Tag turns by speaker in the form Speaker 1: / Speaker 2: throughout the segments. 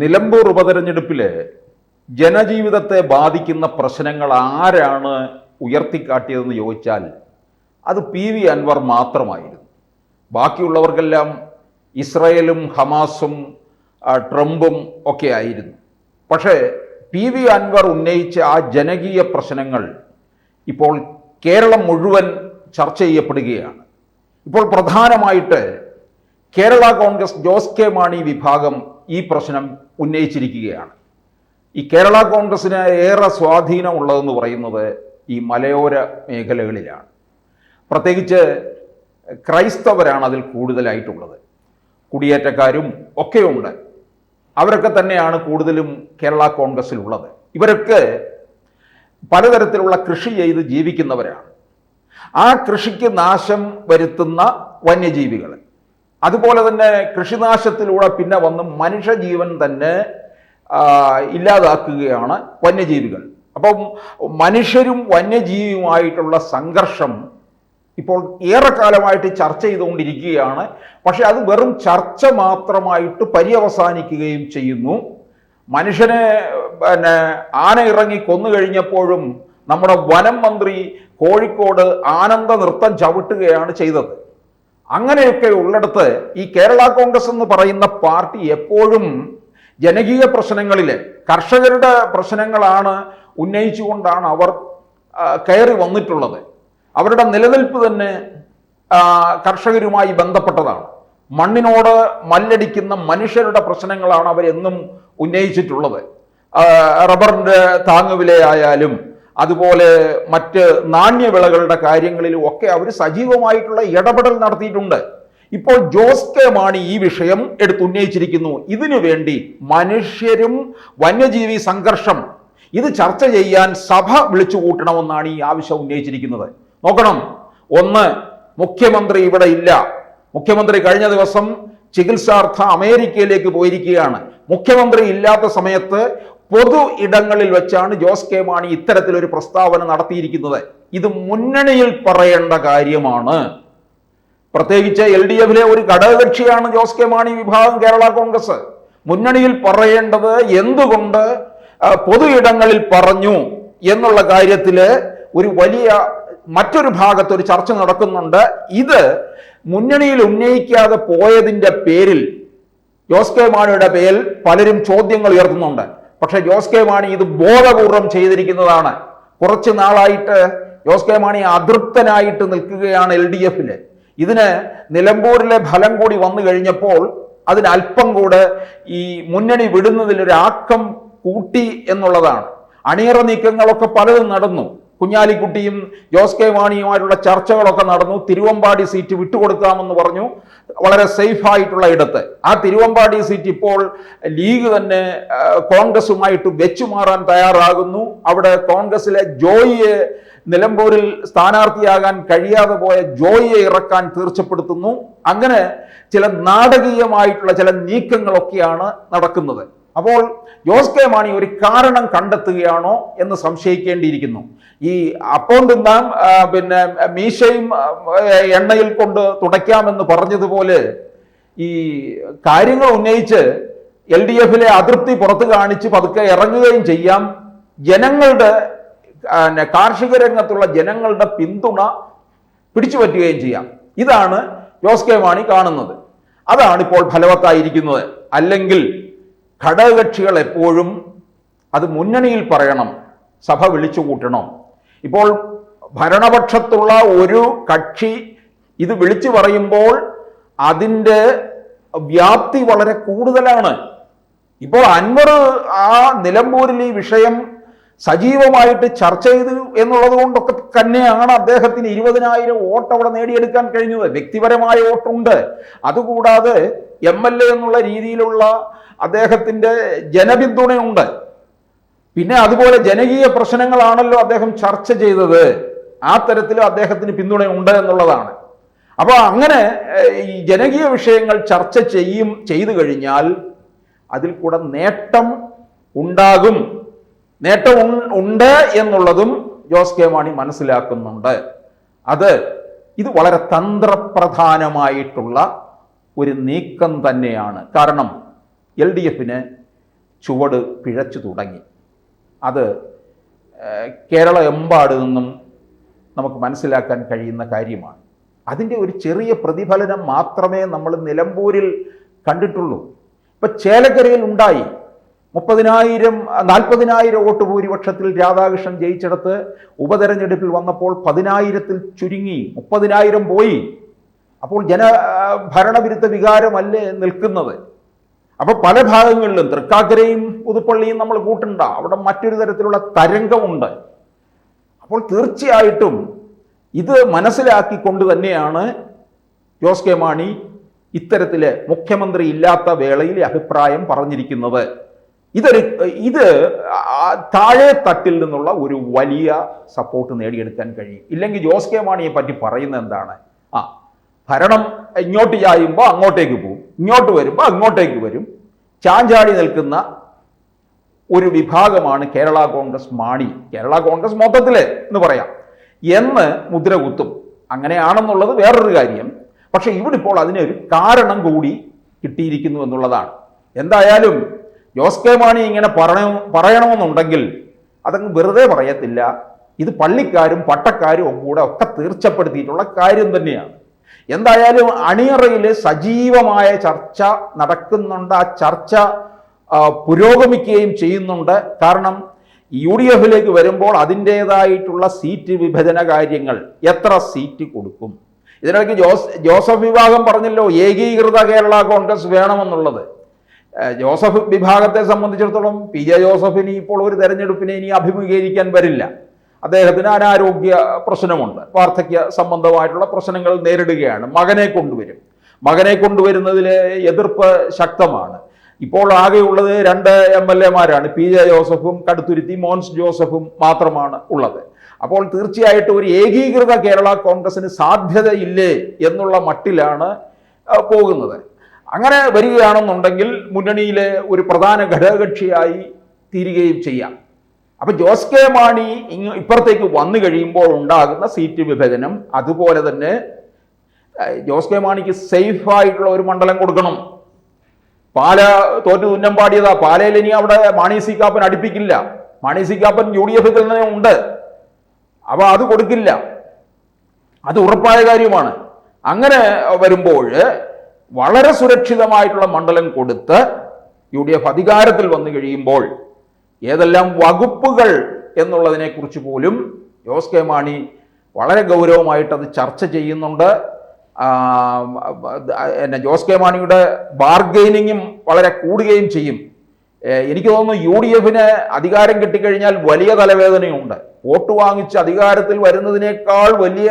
Speaker 1: നിലമ്പൂർ ഉപതെരഞ്ഞെടുപ്പിൽ ജനജീവിതത്തെ ബാധിക്കുന്ന പ്രശ്നങ്ങൾ ആരാണ് ഉയർത്തിക്കാട്ടിയതെന്ന് ചോദിച്ചാൽ അത് പി വി അൻവർ മാത്രമായിരുന്നു. ബാക്കിയുള്ളവർക്കെല്ലാം ഇസ്രയേലും ഹമാസും ട്രംപും ഒക്കെ ആയിരുന്നു. പക്ഷേ പി വി അൻവർ ഉന്നയിച്ച ആ ജനകീയ പ്രശ്നങ്ങൾ ഇപ്പോൾ കേരളം മുഴുവൻ ചർച്ച ചെയ്യപ്പെടുകയാണ്. ഇപ്പോൾ പ്രധാനമായിട്ട് കേരള കോൺഗ്രസ് ജോസ് കെ മാണി വിഭാഗം ഈ പ്രശ്നം ഉന്നയിച്ചിരിക്കുകയാണ്. ഈ കേരള കോൺഗ്രസിന് ഏറെ സ്വാധീനമുള്ളതെന്ന് പറയുന്നത് ഈ മലയോര മേഖലകളിലാണ്. പ്രത്യേകിച്ച് ക്രൈസ്തവരാണ് അതിൽ കൂടുതലായിട്ടുള്ളത്. കുടിയേറ്റക്കാരും ഒക്കെയുണ്ട്. അവരൊക്കെ തന്നെയാണ് കൂടുതലും കേരള കോൺഗ്രസ്സിലുള്ളത്. ഇവരൊക്കെ പലതരത്തിലുള്ള കൃഷി ചെയ്ത് ജീവിക്കുന്നവരാണ്. ആ കൃഷിക്ക് നാശം വരുത്തുന്ന വന്യജീവികൾ അതുപോലെ തന്നെ കൃഷിനാശത്തിലൂടെ പിന്നെ വന്ന് മനുഷ്യജീവൻ തന്നെ ഇല്ലാതാക്കുകയാണ് വന്യജീവികൾ. അപ്പം മനുഷ്യരും വന്യജീവിയുമായിട്ടുള്ള സംഘർഷം ഇപ്പോൾ ഏറെക്കാലമായിട്ട് ചർച്ച ചെയ്തുകൊണ്ടിരിക്കുകയാണ്. പക്ഷെ അത് വെറും ചർച്ച മാത്രമായിട്ട് പര്യവസാനിക്കുകയും ചെയ്യുന്നു. മനുഷ്യനെ പിന്നെ ആന ഇറങ്ങി കൊന്നു കഴിഞ്ഞപ്പോഴും നമ്മുടെ വനം മന്ത്രി കോഴിക്കോട് ആനന്ദ നൃത്തം ചവിട്ടുകയാണ് ചെയ്തത്. അങ്ങനെയൊക്കെ ഉള്ളിടത്ത് ഈ കേരള കോൺഗ്രസ് എന്ന് പറയുന്ന പാർട്ടി എപ്പോഴും ജനകീയ പ്രശ്നങ്ങളിൽ കർഷകരുടെ പ്രശ്നങ്ങളാണ് ഉന്നയിച്ചുകൊണ്ടാണ് അവർ കയറി വന്നിട്ടുള്ളത്. അവരുടെ നിലനിൽപ്പ് തന്നെ കർഷകരുമായി ബന്ധപ്പെട്ടതാണ്. മണ്ണിനോട് മല്ലടിക്കുന്ന മനുഷ്യരുടെ പ്രശ്നങ്ങളാണ് അവരെന്നും ഉന്നയിച്ചിട്ടുള്ളത്. റബ്ബറിന്റെ താങ്ങുവിലയായാലും അതുപോലെ മറ്റ് നാണ്യവിളകളുടെ കാര്യങ്ങളിലും ഒക്കെ അവർ സജീവമായിട്ടുള്ള ഇടപെടൽ നടത്തിയിട്ടുണ്ട്. ഇപ്പോൾ ജോസ് കെ മാണി ഈ വിഷയം എടുത്തുന്നയിച്ചിരിക്കുന്നു ഇതിനു വേണ്ടി മനുഷ്യരും വന്യജീവി സംഘർഷം ഇത് ചർച്ച ചെയ്യാൻ സഭ വിളിച്ചു കൂട്ടണമെന്നാണ് ഈ ആവശ്യം ഉന്നയിച്ചിരിക്കുന്നത്. നോക്കണം. ഒന്ന് മുഖ്യമന്ത്രി ഇവിടെ ഇല്ല. മുഖ്യമന്ത്രി കഴിഞ്ഞ ദിവസം ചികിത്സാർത്ഥ അമേരിക്കയിലേക്ക് പോയിരിക്കുകയാണ്. മുഖ്യമന്ത്രി ഇല്ലാത്ത സമയത്ത് പൊതു ഇടങ്ങളിൽ വെച്ചാണ് ജോസ് കെ മാണി ഇത്തരത്തിലൊരു പ്രസ്താവന നടത്തിയിരിക്കുന്നത്. ഇത് മുന്നണിയിൽ പറയേണ്ട കാര്യമാണ്. പ്രത്യേകിച്ച് എൽ ഡി എഫിലെ ഒരു ഘടകകക്ഷിയാണ് ജോസ് കെ മാണി വിഭാഗം കേരള കോൺഗ്രസ്. മുന്നണിയിൽ പറയേണ്ടത് എന്തുകൊണ്ട് പൊതു ഇടങ്ങളിൽ പറഞ്ഞു എന്നുള്ള കാര്യത്തിൽ ഒരു വലിയ മറ്റൊരു ഭാഗത്ത് ഒരു ചർച്ച നടക്കുന്നുണ്ട്. ഇത് മുന്നണിയിൽ ഉന്നയിക്കാതെ പോയതിന്റെ പേരിൽ ജോസ് കെ മാണിയുടെ പേരിൽ പലരും ചോദ്യങ്ങൾ ഉയർത്തുന്നുണ്ട്. പക്ഷെ ജോസ് കെ മാണി ഇത് ബോധപൂർവം ചെയ്തിരിക്കുന്നതാണ്. കുറച്ച് നാളായിട്ട് ജോസ് കെ മാണി അതൃപ്തനായിട്ട് നിൽക്കുകയാണ് എൽ ഡി എഫിൽ. ഇതിന് നിലമ്പൂരിലെ ഫലം കൂടി വന്നു കഴിഞ്ഞപ്പോൾ അതിന് കൂടെ ഈ മുന്നണി വിടുന്നതിൽ ഒരു ആക്കം കൂട്ടി എന്നുള്ളതാണ്. അണിയറ നീക്കങ്ങളൊക്കെ പലതും നടന്നു. കുഞ്ഞാലിക്കുട്ടിയും ജോസ് കെ മാണിയുമായിട്ടുള്ള ചർച്ചകളൊക്കെ നടന്നു. തിരുവമ്പാടി സീറ്റ് വിട്ടുകൊടുക്കാമെന്ന് പറഞ്ഞു. വളരെ സേഫ് ആയിട്ടുള്ള ഇടത്ത്. ആ തിരുവമ്പാടി സീറ്റ് ഇപ്പോൾ ലീഗ് തന്നെ കോൺഗ്രസുമായിട്ട് വെച്ചുമാറാൻ തയ്യാറാകുന്നു. അവിടെ കോൺഗ്രസിലെ ജോയിയെ നിലമ്പൂരിൽ സ്ഥാനാർത്ഥിയാകാൻ കഴിയാതെ പോയ ജോയിയെ ഇറക്കാൻ തീർച്ചപ്പെടുത്തുന്നു. അങ്ങനെ ചില നാടകീയമായിട്ടുള്ള ചില നീക്കങ്ങളൊക്കെയാണ് നടക്കുന്നത്. അപ്പോൾ ജോസ് കെ മാണി ഒരു കാരണം കണ്ടെത്തുകയാണോ എന്ന് സംശയിക്കേണ്ടിയിരിക്കുന്നു. ഈ അപ്പം തിന്നാം പിന്നെ മീശയും എണ്ണയിൽ കൊണ്ട് തുടയ്ക്കാമെന്ന് പറഞ്ഞതുപോലെ ഈ കാര്യങ്ങൾ ഉന്നയിച്ച് എൽ ഡി എഫിലെ അതൃപ്തി പുറത്ത് കാണിച്ച് പതുക്കെ ഇറങ്ങുകയും ചെയ്യാം. ജനങ്ങളുടെ കാർഷിക രംഗത്തുള്ള ജനങ്ങളുടെ പിന്തുണ പിടിച്ചു പറ്റുകയും ചെയ്യാം. ഇതാണ് ജോസ് കെ മാണി കാണുന്നത്. അതാണ് ഇപ്പോൾ ഫലവത്തായിരിക്കുന്നത്. അല്ലെങ്കിൽ ഘടകകക്ഷികൾ എപ്പോഴും അത് മുന്നണിയിൽ പറയണം സഭ വിളിച്ചു കൂട്ടണം. ഇപ്പോൾ ഭരണപക്ഷത്തുള്ള ഒരു കക്ഷി ഇത് വിളിച്ചു പറയുമ്പോൾ അതിന്റെ വ്യാപ്തി വളരെ കൂടുതലാണ്. ഇപ്പോൾ അൻവർ ആ നിലമ്പൂരിൽ ഈ വിഷയം സജീവമായിട്ട് ചർച്ച ചെയ്തു എന്നുള്ളത് കൊണ്ടൊക്കെ തന്നെയാണ് അദ്ദേഹത്തിന് ഇരുപതിനായിരം വോട്ട് അവിടെ നേടിയെടുക്കാൻ കഴിഞ്ഞത്. വ്യക്തിപരമായ വോട്ടുണ്ട്. അതുകൂടാതെ എം എൽ എ എന്നുള്ള രീതിയിലുള്ള അദ്ദേഹത്തിന്റെ ജനപിന്തുണയുണ്ട്. പിന്നെ അതുപോലെ ജനകീയ പ്രശ്നങ്ങളാണല്ലോ അദ്ദേഹം ചർച്ച ചെയ്തത്. ആ തരത്തിലും അദ്ദേഹത്തിന് പിന്തുണയുണ്ട് എന്നുള്ളതാണ്. അപ്പോൾ അങ്ങനെ ഈ ജനകീയ വിഷയങ്ങൾ ചർച്ച ചെയ്യും ചെയ്തു കഴിഞ്ഞാൽ അതിൽ കൂടെ നേട്ടം ഉണ്ടാകും. നേട്ടം ഉണ്ട് എന്നുള്ളതും ജോസ് കെ മാണി മനസ്സിലാക്കുന്നുണ്ട്. അത് ഇത് വളരെ തന്ത്രപ്രധാനമായിട്ടുള്ള ഒരു നീക്കം തന്നെയാണ്. കാരണം എൽ ഡി എഫിന് ചുവട് പിഴച്ചു തുടങ്ങി. അത് കേരള എമ്പാട് നിന്നും നമുക്ക് മനസ്സിലാക്കാൻ കഴിയുന്ന കാര്യമാണ്. അതിന്റെ ഒരു ചെറിയ പ്രതിഫലനം മാത്രമേ നമ്മൾ നിലമ്പൂരിൽ കണ്ടിട്ടുള്ളൂ. ഇപ്പം ചേലക്കരയിൽ ഉണ്ടായി. മുപ്പതിനായിരം നാൽപ്പതിനായിരം വോട്ട് ഭൂരിപക്ഷത്തിൽ രാധാകൃഷ്ണൻ ജയിച്ചെടുത്ത് ഉപതെരഞ്ഞെടുപ്പിൽ വന്നപ്പോൾ പതിനായിരത്തിൽ ചുരുങ്ങി മുപ്പതിനായിരം പോയി. അപ്പോൾ ജന ഭരണവിരുദ്ധ വികാരമല്ലേ നിൽക്കുന്നത്? അപ്പോൾ പല ഭാഗങ്ങളിലും തൃക്കാക്കരയും പുതുപ്പള്ളിയും നമ്മൾ കൂട്ടണ്ട. അവിടെ മറ്റൊരു തരത്തിലുള്ള തരംഗമുണ്ട്. അപ്പോൾ തീർച്ചയായിട്ടും ഇത് മനസ്സിലാക്കിക്കൊണ്ട് തന്നെയാണ് ജോസ് കെ മാണി ഇത്തരത്തിൽ മുഖ്യമന്ത്രി ഇല്ലാത്ത വേളയിൽ അഭിപ്രായം പറഞ്ഞിരിക്കുന്നത്. ഇതൊരു ഇത് താഴെ തട്ടിൽ നിന്നുള്ള ഒരു വലിയ സപ്പോർട്ട് നേടിയെടുക്കാൻ കഴിയും. ഇല്ലെങ്കിൽ ജോസ് കെ മാണിയെ പറ്റി പറയുന്നത് എന്താണ്? ആ ഭരണം ഇങ്ങോട്ട് ചായുമ്പോൾ അങ്ങോട്ടേക്ക് പോകും. ഇങ്ങോട്ട് വരുമ്പോൾ അങ്ങോട്ടേക്ക് വരും. ചാഞ്ചാടി നിൽക്കുന്ന ഒരു വിഭാഗമാണ് കേരള കോൺഗ്രസ് മാണി. കേരള കോൺഗ്രസ് മൊത്തത്തിൽ എന്ന് പറയാം. എന്ന് മുദ്ര കുത്തും. അങ്ങനെയാണെന്നുള്ളത് വേറൊരു കാര്യം. പക്ഷേ ഇവിടെ ഇപ്പോൾ അതിനൊരു കാരണം കൂടി കിട്ടിയിരിക്കുന്നു എന്നുള്ളതാണ്. എന്തായാലും ജോസ് കെ മാണി ഇങ്ങനെ പറയണ പറയണമെന്നുണ്ടെങ്കിൽ അതങ്ങ് വെറുതെ പറയത്തില്ല. ഇത് പള്ളിക്കാരും പട്ടക്കാരും കൂടെ ഒക്കെ തീർച്ചപ്പെടുത്തിയിട്ടുള്ള കാര്യം തന്നെയാണ്. എന്തായാലും അണിയറയിൽ സജീവമായ ചർച്ച നടക്കുന്നുണ്ട്. ആ ചർച്ച പുരോഗമിക്കുകയും ചെയ്യുന്നുണ്ട്. കാരണം യു ഡി എഫിലേക്ക് വരുമ്പോൾ അതിന്റേതായിട്ടുള്ള സീറ്റ് വിഭജന കാര്യങ്ങൾ എത്ര സീറ്റ് കൊടുക്കും? ഇതിനിടയ്ക്ക് ജോസ് ജോസഫ് വിഭാഗം പറഞ്ഞല്ലോ ഏകീകൃത കേരള കോൺഗ്രസ് വേണമെന്നുള്ളത്. ജോസഫ് വിഭാഗത്തെ സംബന്ധിച്ചിടത്തോളം പി ജെ ജോസഫിന് ഇപ്പോൾ ഒരു തെരഞ്ഞെടുപ്പിനെ ഇനി അഭിമുഖീകരിക്കാൻ വരില്ല. അദ്ദേഹത്തിന് അനാരോഗ്യ പ്രശ്നമുണ്ട്. വാർദ്ധക്യ സംബന്ധമായിട്ടുള്ള പ്രശ്നങ്ങൾ നേരിടുകയാണ്. മകനെ കൊണ്ടുവരും. മകനെ കൊണ്ടുവരുന്നതിൽ എതിർപ്പ് ശക്തമാണ്. ഇപ്പോൾ ആകെയുള്ളത് രണ്ട് എം എൽ എമാരാണ്. പി ജെ ജോസഫും കടുത്തുരുത്തി മോൻസ് ജോസഫും മാത്രമാണ് ഉള്ളത്. അപ്പോൾ തീർച്ചയായിട്ടും ഒരു ഏകീകൃത കേരള കോൺഗ്രസിന് സാധ്യതയില്ലേ എന്നുള്ള മട്ടിലാണ് പോകുന്നത്. അങ്ങനെ വരികയാണെന്നുണ്ടെങ്കിൽ മുന്നണിയിലെ ഒരു പ്രധാന ഘടകകക്ഷിയായി തീരുകയും ചെയ്യാം. അപ്പൊ ജോസ് കെ മാണി ഇങ്ങ് ഇപ്പുറത്തേക്ക് വന്നു കഴിയുമ്പോൾ ഉണ്ടാകുന്ന സീറ്റ് വിഭജനം അതുപോലെ തന്നെ ജോസ് കെ മാണിക്ക് സേഫ് ആയിട്ടുള്ള ഒരു മണ്ഡലം കൊടുക്കണം. പാല തോറ്റു തുന്നം പാടിയതാ. പാലയിൽ ഇനി അവിടെ Mani C Kappan അടുപ്പിക്കില്ല. Mani C Kappan U D എഫിൽ തന്നെ ഉണ്ട്. അപ്പൊ അത് കൊടുക്കില്ല. അത് ഉറപ്പായ കാര്യമാണ്. അങ്ങനെ വരുമ്പോൾ വളരെ സുരക്ഷിതമായിട്ടുള്ള മണ്ഡലം കൊടുത്ത് യു ഡി എഫ് അധികാരത്തിൽ വന്നു കഴിയുമ്പോൾ ഏതെല്ലാം വകുപ്പുകൾ എന്നുള്ളതിനെക്കുറിച്ച് പോലും ജോസ് കെ മാണി വളരെ ഗൗരവമായിട്ട് അത് ചർച്ച ചെയ്യുന്നുണ്ട്. എന്നെ ജോസ് കെ മാണിയുടെ ബാർഗെയിനിങ്ങും വളരെ കൂടുകയും ചെയ്യും. എനിക്ക് തോന്നുന്നു യു ഡി എഫിന് അധികാരം കിട്ടിക്കഴിഞ്ഞാൽ വലിയ തലവേദനയുണ്ട്. വോട്ട് വാങ്ങിച്ച് അധികാരത്തിൽ വരുന്നതിനേക്കാൾ വലിയ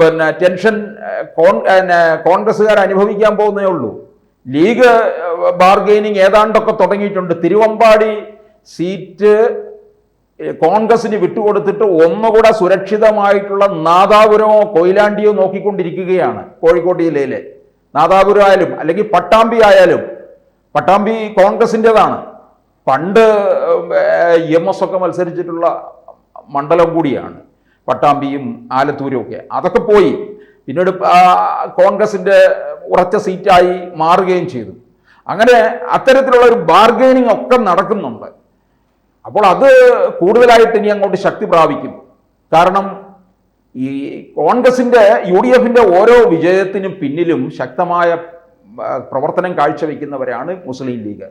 Speaker 1: പിന്നെ ടെൻഷൻ കോൺ കോൺഗ്രസ്സുകാർ അനുഭവിക്കാൻ പോകുന്നേ ഉള്ളൂ. ലീഗ് ബാർഗെയിനിങ് ഏതാണ്ടൊക്കെ തുടങ്ങിയിട്ടുണ്ട്. തിരുവമ്പാടി സീറ്റ് കോൺഗ്രസിന് വിട്ടുകൊടുത്തിട്ട് ഒന്നുകൂടെ സുരക്ഷിതമായിട്ടുള്ള നാദാപുരമോ കൊയിലാണ്ടിയോ നോക്കിക്കൊണ്ടിരിക്കുകയാണ് കോഴിക്കോട് ജില്ലയിലെ. നാദാപുരം ആയാലും അല്ലെങ്കിൽ പട്ടാമ്പി ആയാലും പട്ടാമ്പി കോൺഗ്രസിന്റെതാണ് പണ്ട് എം എസ് ഒക്കെ മത്സരിച്ചിട്ടുള്ള മണ്ഡലം കൂടിയാണ്. പട്ടാമ്പിയും ആലത്തൂരും ഒക്കെ. അതൊക്കെ പോയി. പിന്നീട് കോൺഗ്രസിന്റെ ഉറച്ച സീറ്റായി മാറുകയും ചെയ്തു. അങ്ങനെ അത്തരത്തിലുള്ള ഒരു ബാർഗെയിനിങ് ഒക്കെ നടക്കുന്നുണ്ട്. അപ്പോൾ അത് കൂടുതലായിട്ട് ഇനി അങ്ങോട്ട് ശക്തി പ്രാപിക്കും. കാരണം ഈ കോൺഗ്രസിന്റെ യു ഡി എഫിന്റെ ഓരോ വിജയത്തിനും പിന്നിലും ശക്തമായ പ്രവർത്തനം കാഴ്ചവെക്കുന്നവരാണ് മുസ്ലിം ലീഗ്.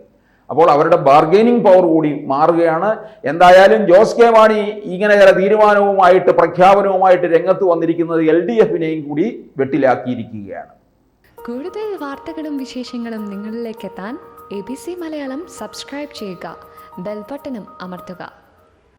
Speaker 1: അപ്പോൾ അവരുടെ ബാർഗൈനിങ് പവർ കൂടി മാറുകയാണ്. എന്തായാലും ജോസ് കെ മാണി ഇങ്ങനെ ചില തീരുമാനവുമായിട്ട് പ്രഖ്യാപനവുമായിട്ട് രംഗത്ത് വന്നിരിക്കുന്നത് എൽ ഡി എഫിനെയും കൂടി വെട്ടിലാക്കിയിരിക്കുകയാണ്.
Speaker 2: കൂടുതൽ വാർത്തകളും വിശേഷങ്ങളും നിങ്ങളിലേക്ക് എത്താൻ A B C Malayalam subscribe ചെയ്യുക. ബെൽബട്ടനും അമർത്തുക.